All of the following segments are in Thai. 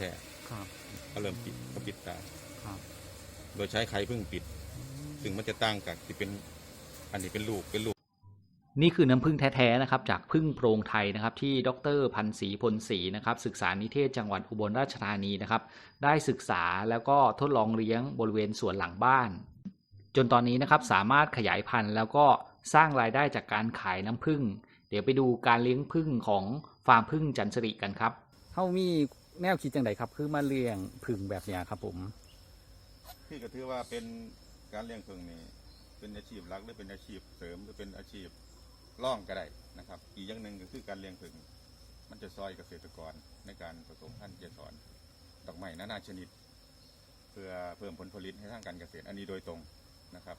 ท้ครับๆก็เริ่มปิดก็ปิดตา ครับโดยใช้ไข่พึ่งปิด ซึ่งมันจะต่างกับที่เป็นอันนี้เป็นลูกเป็นลูก นี่คือน้ำผึ้งแท้ๆนะครับจากพึ่งโพรงไทยนะครับที่ดรพันศรีพลศรีนะครับศึกษานิเทศจังหวัดอุบลราชธานีนะครับได้ศึกษาแล้วก็ทดลองเลี้ยงบริเวณสวนหลังบ้าน จนตอนนี้นะครับสามารถขยายพันธุ์แล้วก็สร้างรายได้จากการขายน้ำผึ้งเดี๋ยวไปดูการเลี้ยงผึ้งของฟาร์มผึ้งจันทริกันครับเฮามี แนวคิดจังไดครับ คือมาเลี้ยงผึ้งแบบนี้ครับ ผมที่ก็ถือว่าเป็นการเลี้ยงพึ่งนี่เป็นอาชีพหลักหรือเป็นอาชีพเสริมหรือเป็นอาชีพร่องก็ได้นะครับ อีกอย่างหนึ่งก็คือการเลี้ยงพึ่งมันจะซอยเกษตรกรในการผสมพันธุ์เกสรดอกไม้นานาชนิด เพื่อเพิ่มผลผลิตให้ทางการเกษตรอันนี้โดยตรงนะครับ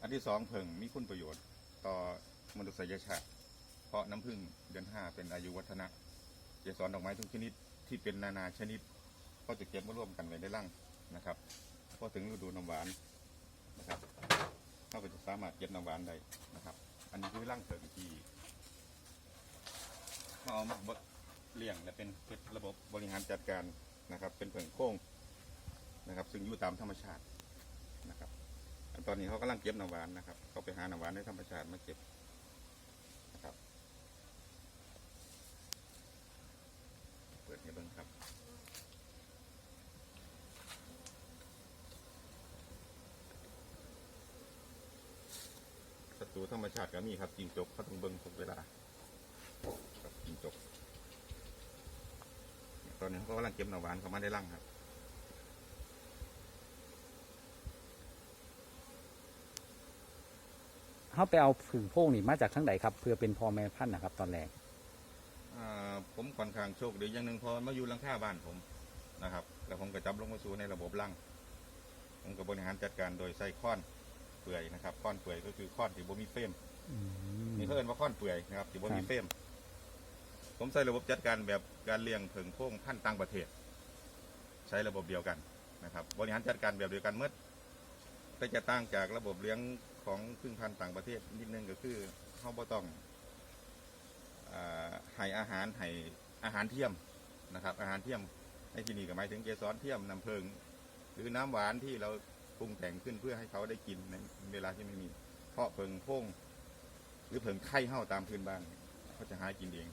อันที่สองพึ่งมีคุณประโยชน์ต่อมนุษยชาติเพราะน้ำผึ้งเดือนห้าเป็นอายุวัฒนะเกสรดอกไม้ทุกชนิด ที่เป็นนานาชนิด ก็จะเก็บมาร่วมกันไว้ในร่างนะครับพอถึงฤดูน้ำหวานนะครับเราก็จะสามารถเก็บน้ำหวานได้นะครับ อันนี้คือร่างเสริมที่เราเอามาเลี้ยงและเป็นเป็นระบบบริหารจัดการนะครับ เป็นเผิงโค้งนะครับ ซึ่งอยู่ตามธรรมชาตินะครับตอนนี้เขากำลังเก็บน้ำหวานนะครับเขาไปหาน้ำหวานในธรรมชาติมาเก็บ เปิดให้เบิ่งครับ ศัต รูธรรมชาติก็มีครับจิงจกเขาต้องเบิ่งทุกเวลาครับจิงจกตอนนี้เขากำลังเก็บหน่อหวานเขามาได้ร่างครับเฮาไปเอาผึ่งโพงนี่มาจากทั้งใดครับ เพื่อเป็นพ่อแม่พันธุ์นะครับ ตอนแรกอ่าผมค่อนข้างโชคดีอย่างหนึ่งพอมาอยู่หลังคาบ้านผมนะครับ แล้วผมก็จับลงมาสู่ในระบบร่างผมก็บริหารจัดการโดยใส่ค้อน เปื่อยนะครับค้อนเปื่อยก็คือค้อนที่บ่มีเฟรมนี่เขาเอิ้นว่าค้อนเปื่อยนะครับที่บ่มีครับ เฟรมผมใช้ระบบจัดการแบบการเลี้ยงเผิงโพ่งพันธุ์ต่างประเทศ ใช้ระบบเดียวกันนะครับ บริหารจัดการแบบเดียวกันเมื่อแต่จะต่างจากระบบเลี้ยงของพึ่งพันธุ์ต่างประเทศนิดนึงก็คือเขาบ่ต้องอ่าให้อาหารให้อาหารเทียมนะครับ อาหารเทียมในที่นี้ก็หมายถึงเกสรเทียมน้ำเพิง หรือน้ำหวานที่เรา ปรุงแต่งขึ้นเพื่อให้เขาได้กินในเวลาที่ไม่มี เพาะเพิงโพ่งหรือเพิงไข่เห่าตามพื้นบ้านเขาจะหากินเอง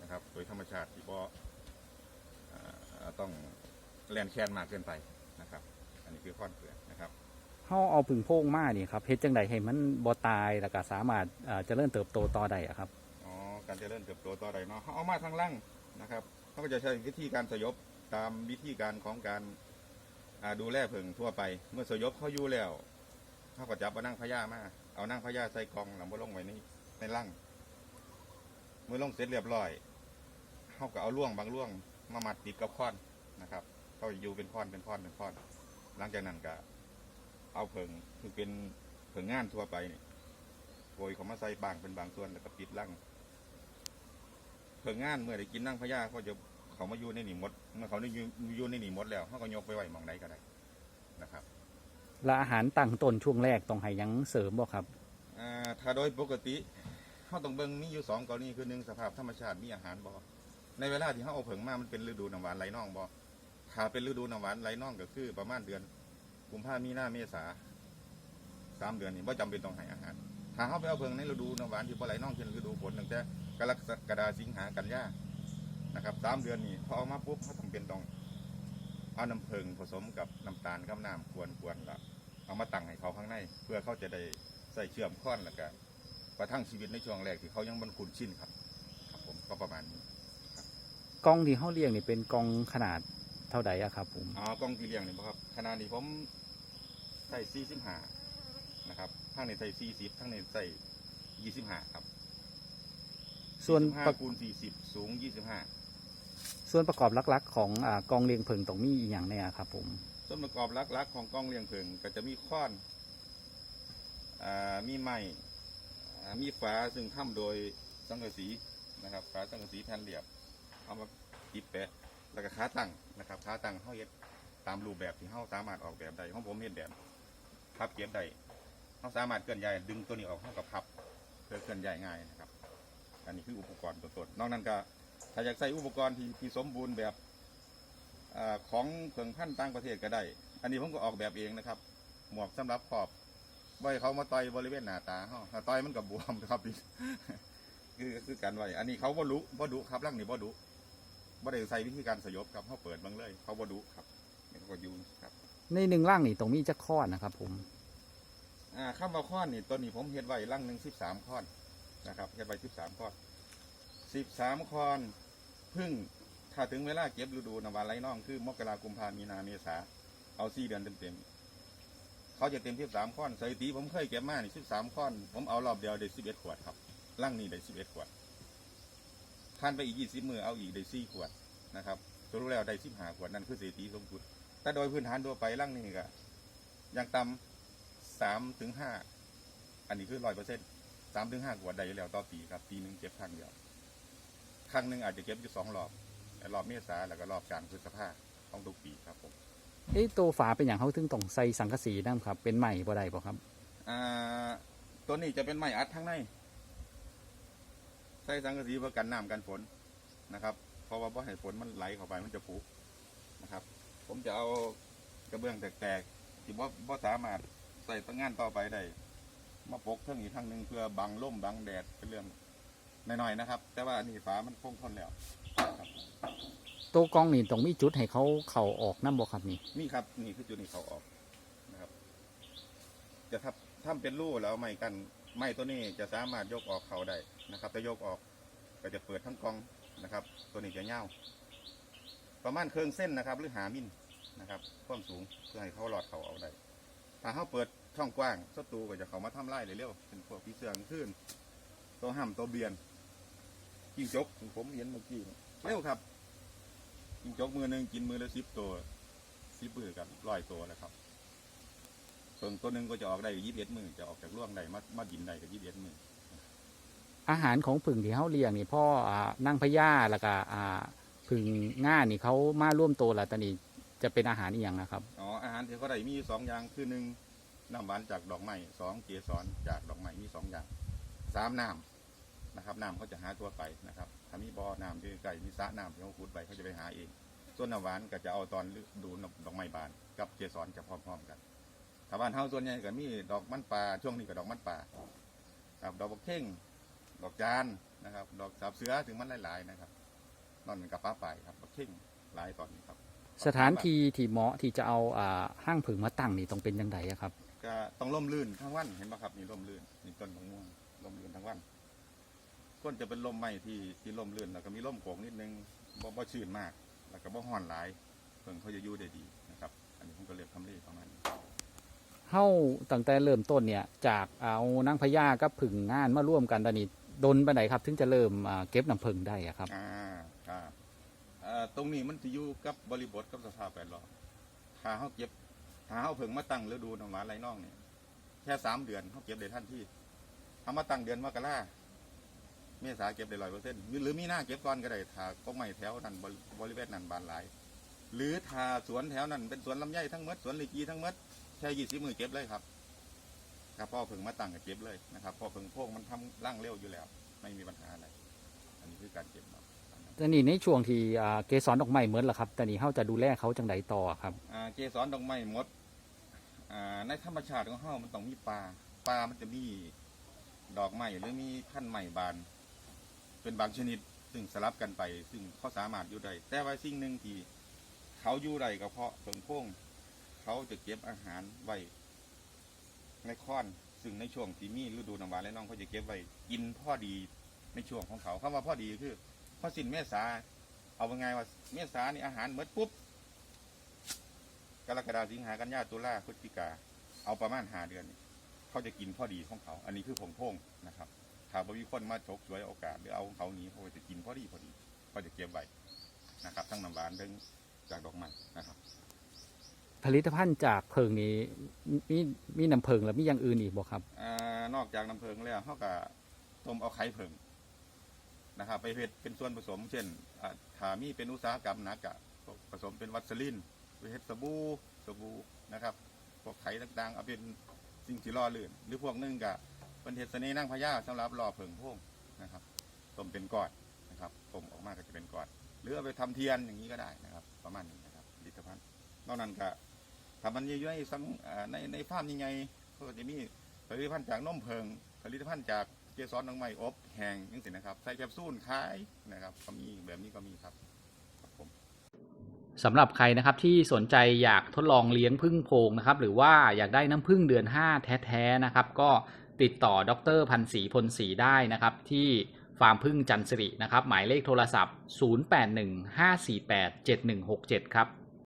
นะครับ โดยธรรมชาติที่บ่อ่าต้องแลนแคนมากเกินไปนะครับ อันนี้คือข้อนเปลือกนะครับเฮาเอาผึ่งโพงมานี่ครับเฮ็ดจังใดให้มันบ่ตายแล้วก็สามารถเอ่อเจริญเติบโตต่อได้อะครับอ๋อการเจริญเติบโตต่อใดเนาะเขาเอามาทางล่างนะครับเขาก็จะใช้วิธีการสยบตามวิธีการของการ อ่าดูแลเพิงทั่วไป เมื่อสยบเขาอยู่แล้วเขาก็จับเอานั่งพญามาเอานั่งพญาใส่กองหลังบ่ลงไว้ในในล่างเมื่อลงเสร็จเรียบร้อยเขาก็เอาล่วงบางล่วงมามัดติดกับค้อนนะครับเขาอยู่เป็นค้อนเป็นค้อนเป็นค้อน หลังจากนั้นก็เอาเพิงคือเป็นเพิงงานทั่วไปนี่โกยเขามาใส่บางเป็นบางส่วนแล้วก็ปิดล่างเพิ่งงานเมื่อได้กินนั่งพญาเขาจะ เขามาอยู่ในนี่หมดเมื่อเขาได้อยู่อยู่ในนี่หมดแล้วเขาก็ยกไปไว้หมองใดก็ได้นะครับและอาหารตั้งต้นช่วงแรกต้องให้หยังเสริมบ่ครับ อ่าถ้าโดยปกติเขาต้องเบิ่งมีอยู่สองกรณีคือหนึ่งสภาพธรรมชาติมีอาหารบ่ในเวลาที่เขาเอาเผิงมามันเป็นฤดูน้ำหวานไหลน่องบ่ถ้าเป็นฤดูน้ำหวานไหลน่องก็คือ ประมาณเดือนกุมภามีนาเมษาสามเดือนนี่บ่จำเป็นต้องให้อาหารถ้าเขาไปเอาเผิงในฤดูน้ำหวานที่บ่ไหลน่องเช่นฤดูฝนตั้งแต่กรกฎาสิงหากันยา นะครับสามเดือนนี่พอเอามาปุ๊บเขาต้องเป็นต้องเอาน้ำเพิงผสมกับน้ำตาลกับน้ำกวนกวนๆแล้วเอามาตั้งให้เขาข้างใน เพื่อเขาจะได้ใส่เชื่อมค้อนแล้วก็ประทังชีวิตในช่วงแรกที่เขายังบรรคุนชินครับครับผมก็ประมาณนี้กล่องที่เฮาเลี้ยงนี่เป็นกล่องขนาดเท่าใดอะครับผมอ๋อกล้องกี่เลี้ยงนี่บ่ครับขนาดนี้ผมใส่สี่สิบห้านะครับทั้งในใส่สี่สิบทั้งในใส่ยี่สิบห้าครับส่วนห้าประคูณสี่สิบสูงยี่สิบห้า ส่วนประกอบหลักๆ ของอกองเลียงผึ่งต้องมีอีหยังเนี่ยครับ ผมส่วนประกอบหลักๆ ของกองเลียงเพิงก็จะมีค้อนอมีไม้มีฝาซึ่งทำโดยสังกะสีนะครับฝาสังกะสีแผ่นเรียบเอามาติดแปะแล้วก็ขาตั้งนะครับขาตั้งเขาเฮ็ดตามรูปแบบที่เขาสามารถออกแบบได้ของผมเฮ็ดแบบพับเก็บได้เขาสามารถเคลื่อนย้ายดึงตัวนี้ออกเข้ากับพับเพื่อเคลื่อนย้ายง่ายนะครับ อันนี้คืออุปกรณ์ตัวต้นนอกนั้นก็ ถ้าอยากใส่อุปกรณ์ที่ที่สมบูรณ์แบบอ่าของเครื่องพันต่างประเทศก็ได้ อันนี้ผมก็ออกแบบเองนะครับ หมวกสำหรับขอบไว้เขามาต่อยบริเวณหน้าตาเฮาถ้าต่อยมันกับบวมครับคือคือการไว้ อันนี้เขาบ่รู้บ่ดุครับร่างนี้บ่ดุบ่ได้ใส่วิธีการสยบครับเขาเปิดเบังเลย เขาบ่ดุครับนี่เขาก็อยูครับ ในหนึ่งร่างนี่ตรงมีจะข้อนะครับ ผม อ่าข้ามมาข้อนนี่ตัวนี้ผมเฮ็ดไว้ร่างหนึ่งสิบสามข้อนนะครับเฮ็ดไว้สิบสามข้อน สิบสามข้อนพึ่งถ้าถึงเวลาเก็บฤดูนาวาไรน้องคือมกรากุมภามีนาเมษาเอาสี่เดือนเต็มๆเขาจะเต็มสิบสามข้อนสถิติผมเคยเก็บมานี่สิบสามข้อน ผมเอารอบเดียวได้สิบเอ็ดขวดครับร่างนี้ได้สิบเอ็ดขวดผ่านไปอีกยี่สิบมือเอาอีกได้สี่ขวดนะครับสรุปแล้วได้สิบห้าขวดนั่นคือสถิติสูงสุดแต่โดยพื้นฐานทั่วไปร่างนี้ก็อยังต่ำสามถึงห้าอันนี้คือร้อยเปอร์เซ็นต์สามถึงห้าขวดได้แล้วต่อปีครับปีหนึ่งเก็บครั้งเดียว ครั้งหนึ่งอาจจะเก็บอยู่สองรอบแต่รอบเมษาแล้วก็รอบกลางพฤษภาของทุกปีครับผมเอ้ตัวฝาเป็นอย่างเขาถึงต้องใส่สังกะสีนั่นครับ เป็นใหม่บ่ได้บ่ครับอ่าตัวนี้จะเป็นไม้อัดทั้งในใส่สังกะสีเพื่อกันน้ำกันฝนนะครับ เพราะว่าพอให้ฝนมันไหลเข้าไปมันจะผุนะครับ ผมจะเอากระเบื้องแตกๆที่ว่าว่าสามารถใส่ตั้งงานต่อไปได้มาปกเครื่องอีกครั้งหนึ่งเพื่อบังล่มบังแดดเป็นเรื่อง น้อยๆนะครับ แต่ว่านี่ฟ้ามันคงทนแล้วครับตัวกล้องนี่ต้องมีจุดให้เขาเข่าออกน้ำบ่ครับนี่นี่ครับนี่คือจุดนี้เขาออกนะครับ จะทับทำเป็นรูแล้วไม้กันไม้ตัวนี้จะสามารถยกออกเขาได้นะครับถ้ายกออกก็จะเปิดทั้งกองนะครับ ตัวนี้จะเง่าวประมาณเครื่องเส้นนะครับ หรือหามิลนะครับความสูงเพื่อให้เขาหลอดเขาเอาได้ถ้าเขาเปิดช่องกว้างศัตรูก็จะเข้ามาทำลายเร็วๆเป็นพวกผีเสืองขึ้น ตัวห้ำตัวเบียน จิ้งจกที่ผมเห็นเมื่อกี้นี่เร็วครับจิ้งจกมือหนึ่งกินมือละสิบตัวสิบมือกันร้อยตัวแล้วครับ ส่วนตัวหนึ่งก็จะออกได้ยี่สิบเอ็ดมือจะออกจากร่วงได้มามาบินได้กับยี่สิบเอ็ดมืออาหารของผึ่งที่เขาเลี้ยงนี่พ่ออ่านั่งพญาแล้วก็อ่าผึ่งง่านี่เขามาร่วมโตแล้วตอนนี้จะเป็นอาหารอีกอย่างนะครับอ๋ออาหารที่เขาได้มีสองอย่างคือหนึ่งน้ำหวานจากดอกไม้สองเกสรจากดอกไม้มีสองอย่างสามน้ำ นะครับน้ำเขาจะหาตัวไปนะครับถ้ามีบ่อน้ำที่ไก่มีสระน้ำที่เขาขุดไปเขาจะไปหาเองส่วนน้ำหวานก็จะเอาตอนฤดูดอกไม้บาน กับเกสรจะพร้อมๆกันถ้าบ้านเฮาส่วนใหญ่ก็มีดอกมันป่าช่วงนี้ก็ดอกมันป่าครับดอกบักเข่งดอกจานนะครับ ดอกสาบเสือถึงมันหลายๆนะครับนอนกับป้าไปครับบักเข่งหลายตอนนี้ครับ สถานที่ที่เหมาะที่จะเอาอ่าห้างผึ่งมาตั้งนี่ต้องเป็นยังไงอะครับก็ต้องร่มรื่นทั้งวันเห็นไหมครับนี่ร่มรื่นนี่ต้นมะม่วงร่มรื่นทั้งวัน ก้นจะเป็นร่มไม้ที่ที่ร่มรื่นแล้วก็มีร่มโขงนิดนึงบ่บ่ชื้นมาก แล้วก็บ่ห้อนหลายเพิ่งเขาจะอยู่ได้ดีนะครับ อันนี้ผมก็เลือกทำเลประมาณนี้เฮ้าตั้งแต่เริ่มต้นเนี่ยจากเอานั่งพญากับผึ่งงานมาร่วมกันตอนนี้ดนไปไหนครับ ถึงจะเริ่มอ่าเก็บน้ำผึ่งได้อะครับอ่าครับเอ่อตรงนี้มันจะอยู่กับบริบทกับสภาพแวดล้อมถ้าเขาเก็บถ้าเขาเพิ่งมาตั้งฤดูน้ำหวานไรน่องเนี่ยแค่สามเดือนเขาเก็บได้ทันทีเอามาตั้งเดือนมกรา เมษาเก็บได้ร้อยเปอร์เซ็นต์หรือมีหน้าเก็บก่อนก็ได้ถ้าก็ไม่แถวนั้นบริบริเวณนั้นบานหลาย หรือถ้าสวนแถวนั้นเป็นสวนลำไยทั้งหมดสวนลิกีทั้งหมดแค่ยี่สิบมือเก็บเลยครับครับพ่อเพิ่งมาตั้งก็เก็บเลยนะครับพ่อเพิ่งโพกมันทำร่างเร็วอยู่แล้ว ไม่มีปัญหาอะไรอันนี้คือการเก็บครับตอนนี้ในช่วงที่อ่าเกสรดอกไม้เหมือนละครับตอนนี้เขาจะดูแลเขาจังไดต่อครับอ่าเกสรดอกไม้หมดอ่าในธรรมชาติของเฮามันต้องมีปลาปลามันจะมีดอกไม้หรือมีพันธุ์ใหม่บาน เป็นบางชนิด ซึ่งสลับกันไป ซึ่งเขาสามารถอยู่ได้แต่ว่าสิ่งหนึ่งที่เขาอยู่ได้ก็เพราะเพิงโค้งเขาจะเก็บอาหารไว้ในค้อนซึ่งในช่วงที่มีฤดูหวานและน้องเขาจะเก็บไว้กินพ่อดีในช่วงของเขาคำว่าพ่อดีคือพอสินเมษาเอาเป็นไงว่าเมษานี่อาหารหมดปุ๊บกรกฎาสิงหากันยาตุลาพฤศจิกาเอาประมาณหาเดือน เขาจะกินพ่อดีของเขา อันนี้คือผงโพ่งนะครับ ถ้าบ่มีคนมาฉกฉวยโอกาสหรือเอาของเขาหนี้เขาก็จะกินพอดีพอดีเขาจะเก็บไว้นะครับ ทั้งน้ำหวานทั้งจากดอกไม้นะครับ ผลิตภัณฑ์จากเพิงนี้มีมีน้ำเพิงแล้วมีอย่างอื่นอีกบ่ครับอานอกจากน้ำเพิงแล้วเขาก็ต้มเอาไข่เพิงนะครับ ไปเฮ็ดเป็นส่วนผสม เช่นอ่าถ้ามีเป็นอุตสาหกรรมหนักอะผสมเป็นวัสลินไปเฮ็ดสบู่สบู่นะครับพวกไข่ต่างๆ เอาเป็นสิ่งที่ล่อลื่นหรือพวกหนึงก็ เป็นเห็ดเสน่ห์นั่งพญาสำหรับล่อเพิงโพ่งนะครับต้มเป็นกอนนะครับต้มออกมาก็จะเป็นกอนหรือเอาไปทำเทียนอย่างนี้ก็ได้นะครับ ประมาณนี้นะครับผลิตภัณฑ์นอกนั้นก็ถ้ามันเยอะๆสังอ่ในในฟาร์มยังไงก็จะมีผลิตภัณฑ์จากนมเพิง ผลิตภัณฑ์จากเกสรน้องไม้อบแห้งจังซี่นะครับใส่แคปซูลขายนะครับก็มีแบบนี้ก็มีครับสำหรับใครนะครับที่สนใจอยากทดลองเลี้ยงพึ่งโพงนะครับหรือว่าอยากได้น้ำพึ่งเดือน 5 แท้ๆนะครับ ก็ ติดต่อดรพันศรีพลศรีได้นะครับ ที่ฟาร์มพึ่งจันทร์สิรินะครับ หมายเลขโทรศัพท์ 0815487167 ครับ